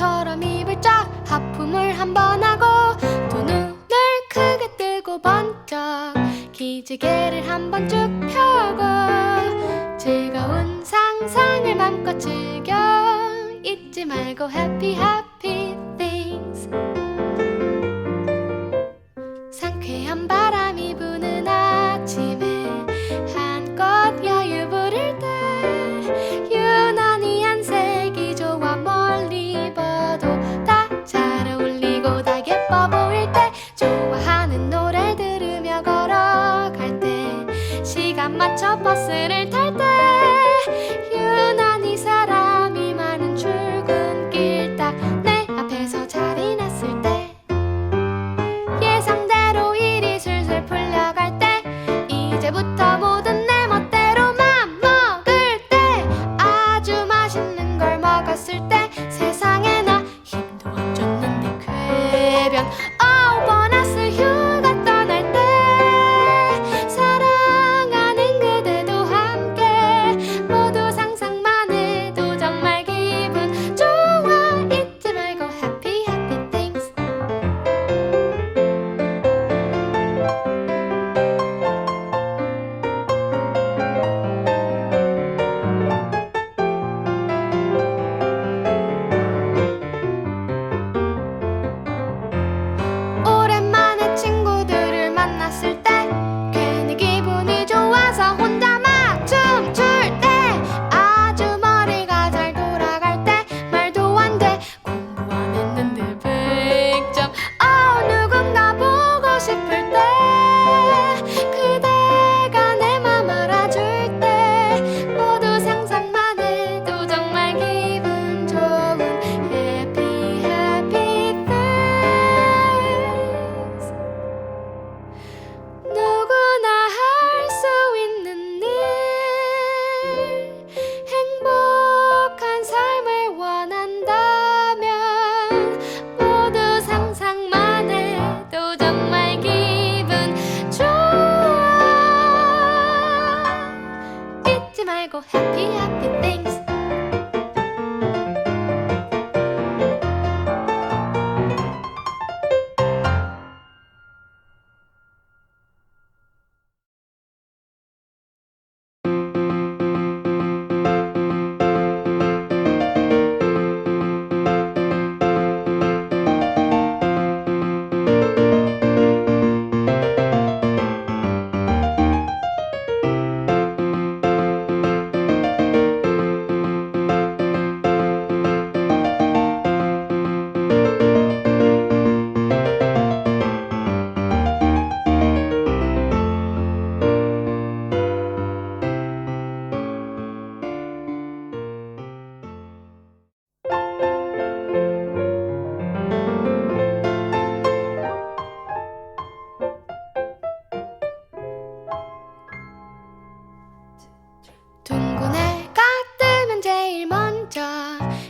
벌처럼 입을 쫙 하품을 한 번 하고 두 눈을 크게 뜨고 번쩍 기지개를 한 번 쭉 펴고 즐거운 상상을 맘껏 즐겨 잊지 말고 happy happy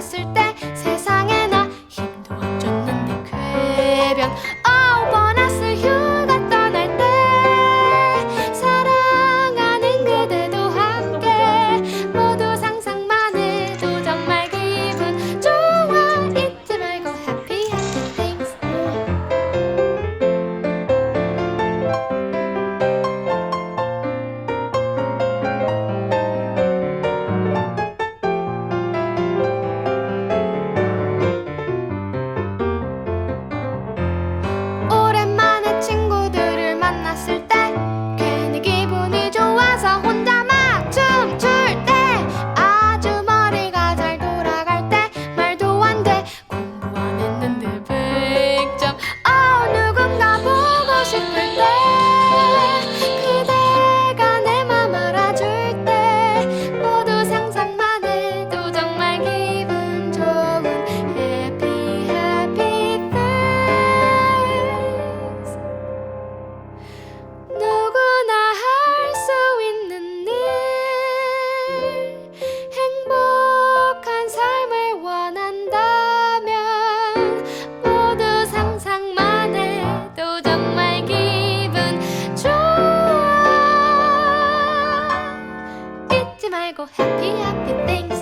봤을 때 go happy, happy things.